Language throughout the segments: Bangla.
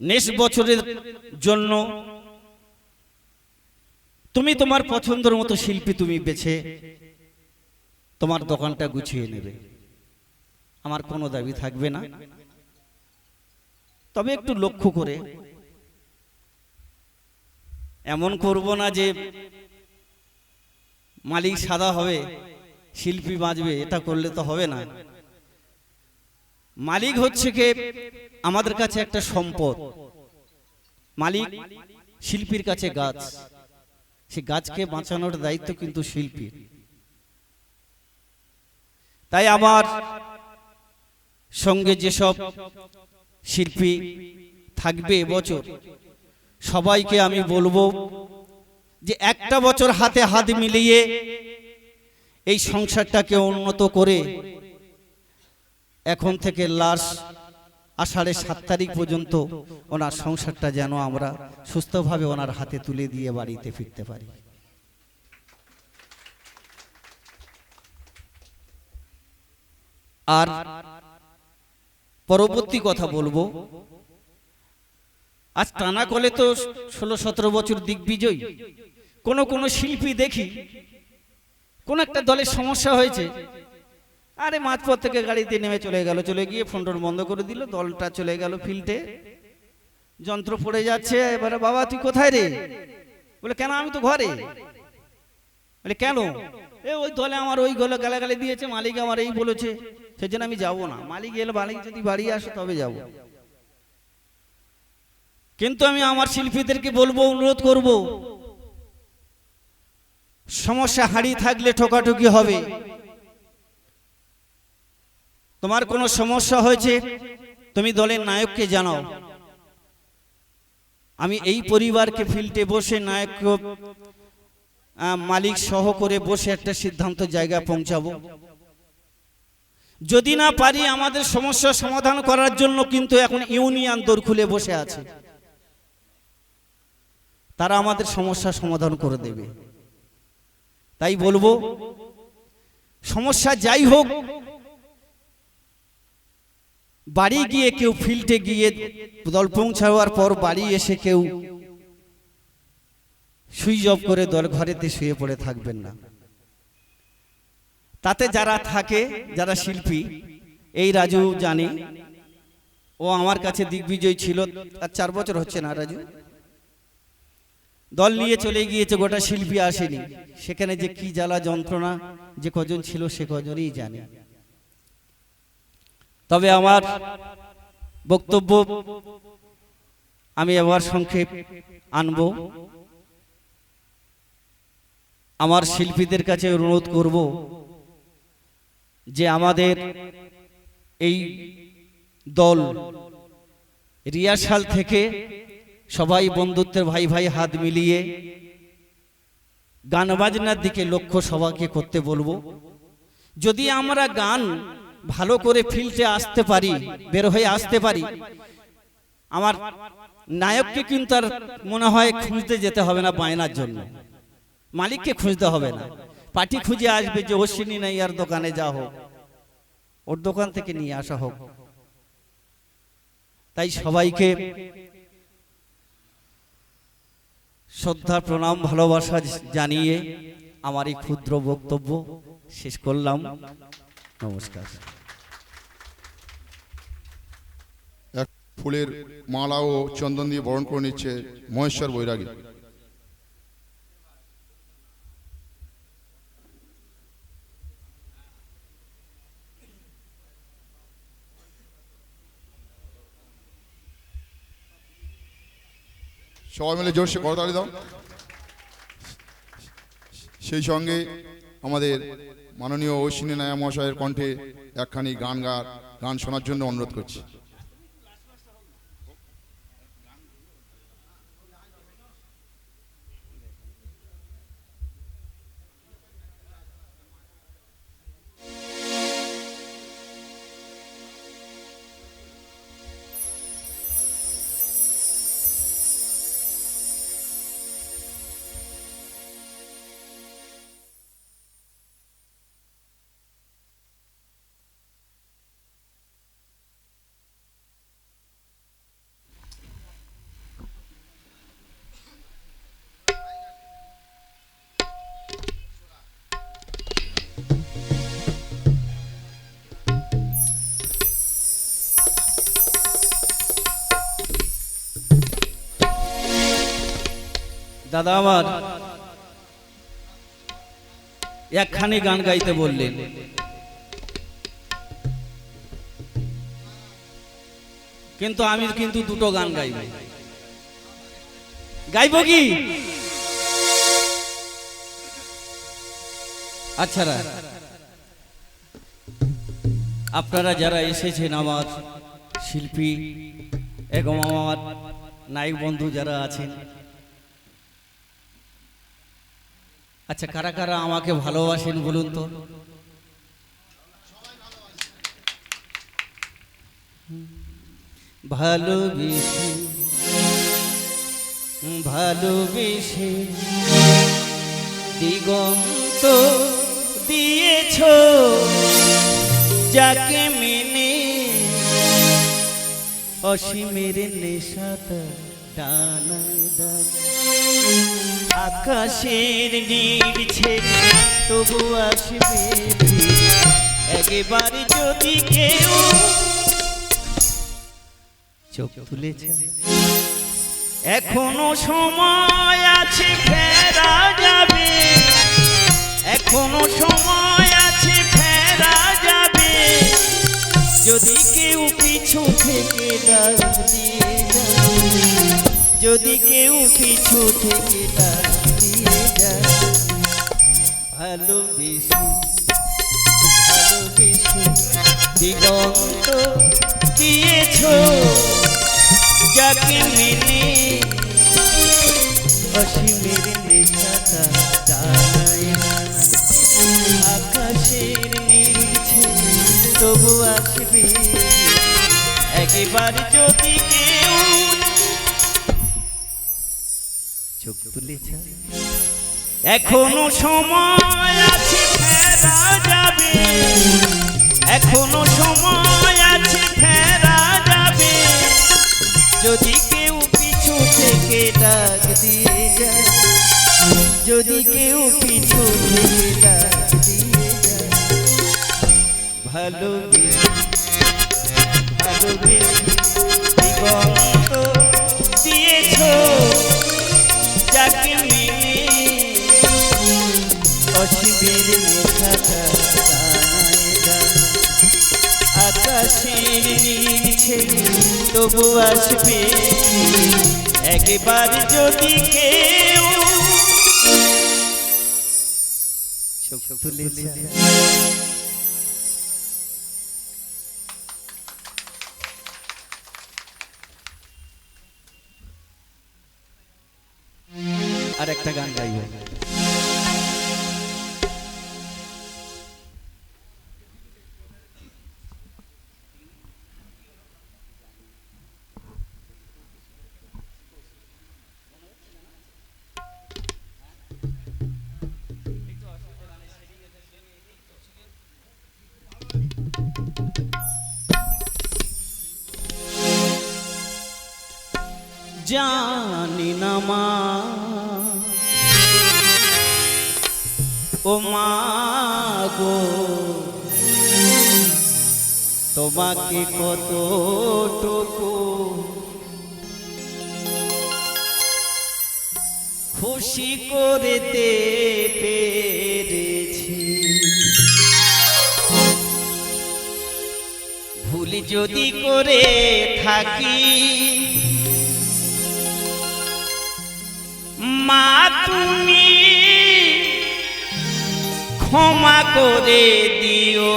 নেক্সট বছরের জন্য তুমি তোমার পছন্দের মতো শিল্পী তুমি বেছে তোমার দোকানটা গুছিয়ে নেবে। আমার কোনো দাবি থাকবে না। তবে একটু লক্ষ্য করে, এমন করব না যে মালিক সাদা হবে, শিল্পী বাঁচবে, এটা করলে তো হবে না। মালিক হচ্ছে কে? আমাদের কাছে একটা সম্পদ। মালিক শিল্পীর কাছে গাছ। সে গাছকে বাঁচানোর দায়িত্ব কিন্তু শিল্পীর। তাই আমার সঙ্গে যেসব শিল্পী থাকবে এবছর, সবাইকে আমি বলব যে একটা বছর হাতে হাত মিলিয়ে এই সংসারটাকে উন্নত করে এখন থেকে লাস্ট আষাঢ়ের সাত তারিখ পর্যন্ত ওনার সংসারটা যেন আমরা সুস্থভাবে ওনার হাতে তুলে দিয়ে বাড়িতে ফিরতে পারি। আর পরবর্তী কথা বলব, আজ টানা কলে তো ষোলো সতেরো বছর দিগ্বিজয়। কোন কোন শিল্পী দেখি, কোন একটা দলের সমস্যা হয়েছে আরে মাঝপথ থেকে গাড়িতে নেমে চলে গেল, চলে গিয়ে ফোনটোন বন্ধ করে দিল, দলটা চলে গেল ফিল্ডে যন্ত্র পড়ে যাচ্ছে, এবারে বাবা, তুই কোথায় রে? বলে, কেন আমি তো ঘরে? বলে, কেন? এ, ওই দলে আমার ওই গলে গালাগালি দিয়েছে, মালিক আমার এই বলেছে, সেজন্য আমি যাব না। মালিক এলে মালিক যদি বাড়ি আসে, তবে যাব। কিন্তু আমি আমার শিল্পীদেরকে বলব, অনুরোধ করব, সমস্যা হারিয়ে থাকলে ঠোকাঠুকি হবে। তোমার কোনো সমস্যা হয়েছে? তুমি দলের নায়ককে জানাও। আমি এই পরিবারকে ফিল্ডে বসে নায়ক মালিক সহ করে বসে একটা সিদ্ধান্ত জায়গায় পৌঁছাবো। যদি না পারি আমাদের সমস্যা সমাধান করার জন্য কিন্তু এখন ইউনিয়ন দোর খুলে বসে আছে। তারা আমাদের সমস্যা সমাধান করে দেবে। তাই বলব, সমস্যা যাই হোক বাড়ি গিয়ে কেউ ফিল্ডে গিয়ে দল পৌঁছাওয়ার পর বাড়ি এসে কেউ সুইচ অফ করে দল ঘরেতে শুয়ে পড়ে থাকবেন না। তাতে যারা থাকে যারা শিল্পী এই রাজু জানে। ও আমার কাছে দিগ্বিজয় ছিল আর চার বছর হচ্ছে না রাজু। দল নিয়ে চলে গিয়েছে গোটা শিল্পী আসেনি। সেখানে যে কি জ্বালা যন্ত্রণা যে কজন ছিল সে কজনই জানে। তবে আমার বক্তব্য আমি এবার সংক্ষেপ আনব। আমার শিল্পীদের কাছে অনুরোধ করব যে আমাদের এই দল রিয়াসাল থেকে সবাই বন্ধুত্বের ভাই ভাই হাত মিলিয়ে গান বাজনার দিকে লক্ষ্য সবাইকে করতে বলব। যদি আমরা গান ভালো করে ফিল্ডে আসতে পারি, বের হয়ে আসতে পারি। আমার নায়ককে কিন্তু আর মনে হয় খুঁজতে যেতে হবে না বায়নার জন্য। মালিককে খুঁজতে হবে না। পার্টি খুঁজে আসবে যে অশ্বিনী আর দোকানে যা হোক। ওর দোকান থেকে নিয়ে আসা হোক। তাই সবাইকে শ্রদ্ধা, প্রণাম, ভালোবাসা জানিয়ে আমার এই ক্ষুদ্র বক্তব্য শেষ করলাম। নমস্কার। এক ফুলের মালা ও চন্দন দিয়ে বরণ করে নিচ্ছে মহেশ্বর বৈরাগী। সবাই মিলে জোরসে করতালি দাও। সেই সঙ্গে আমাদের মাননীয় ঐশ্বিনী নায়া মহাশয়ের কণ্ঠে একখানি গান গার গান শোনার জন্য অনুরোধ করছি। দাদা আমার, একখানি গান গাইতে বললেন। কিন্তু আমি কিন্তু দুটো গান গাইব। গাইব কি? আচ্ছা। আপনারা যারা এসেছেন আমার শিল্পী এবং আমার নায়ক বন্ধু যারা আছেন আচ্ছা কারা কারা আমাকে ভালোবাসেন বলুন তো? ভালোবেসে ভালোবেসে দিগন্ত দিয়েছ, যাকে মেনে অসীমের ডান আকাশের নীল তবু আসবে একেবারে যদি কেউ চোখ তুলেছে। এখনও সময় আছে, ফেরা যাবে। এখনও সময় আছে, ফেরা যাবে। যদি কেউ পিছু থেকে দিয়ে যদি কেউ পিছু থেকে দিয়ে যায় ভালোবেসে ভালোবেসে দিগন্ত দিয়েছ, যাকে মেনে অসীমের নেশাটা জানায় আকাশের নিচে তবু আসবে, একবার যদি কেউ চোখ তুলেছে এখনও সময় আছে ফেরা যাবে। এখনও সময় আছে ফেরা যাবে। যদি কেউ পিছু থেকে ডাক দিয়ে যায় যদি কেউ পিছু থেকে ডাক দিয়ে যায়। ভালোবেসে ভালোবেসে তবু আসবে একবার যদি কেউ আর একটা গান গাইব জানি না মা। ও মা গো, তোমাকে কতটুকু খুশি করতে পেরেছি। ভুল যদি করে থাকি মা তুমি ক্ষমা করে দিও।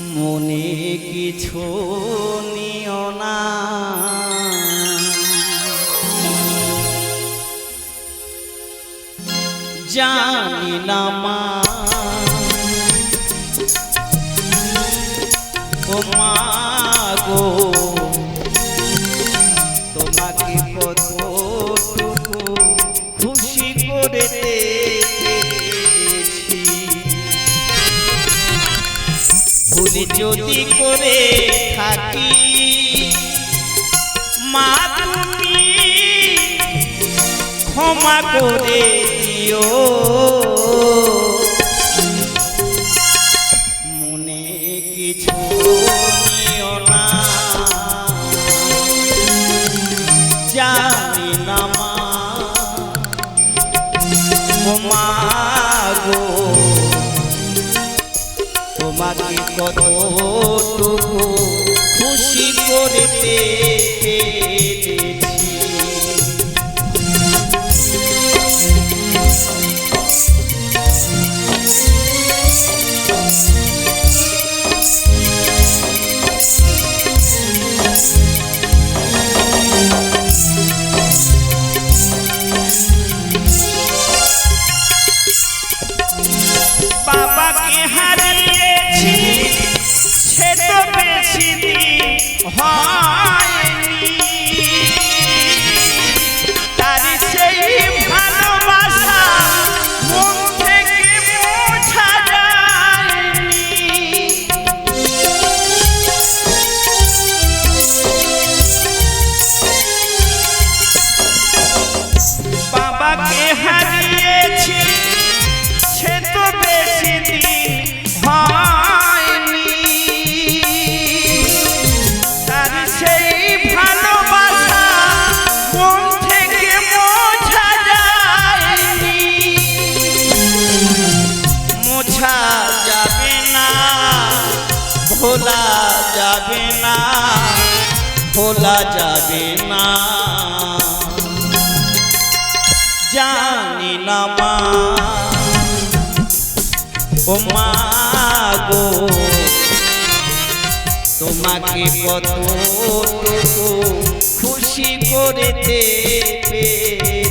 মনে কিছু নিও না। জানি না মা, ও মা গো। যদি করে থাকি, মা তুমি ক্ষমা করে দিও। মনে কিছু নিও না। জানি না মা। তোমাকে কত যাবে না। জানি না মা। ও মা গো তোমাকে কত খুশি করে পেরেছি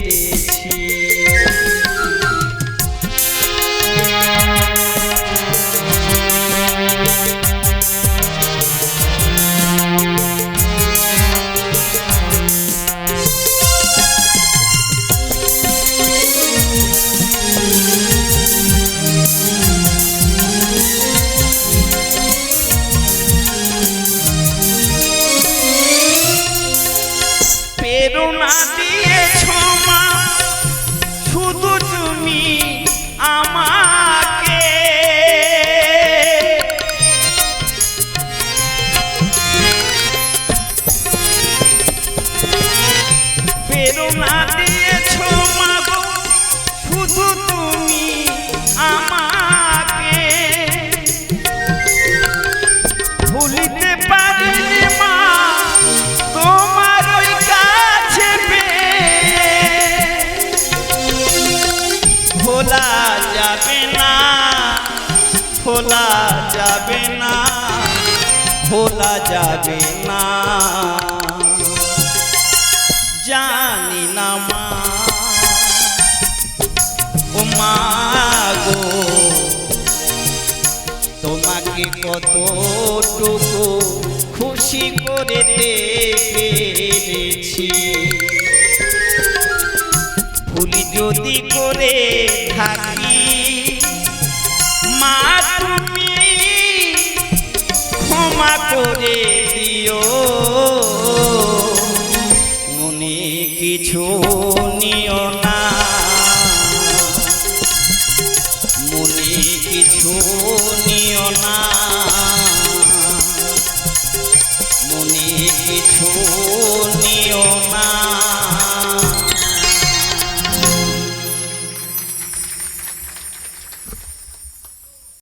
ভোলা যাবে না, ভোলা যাবে না। জানি না মা, ও মা গো, তোমাকে কতটুকু খুশি করে পেরেছি ভুলি যদি করে থাকি করে দিও। মনে কিছু নিও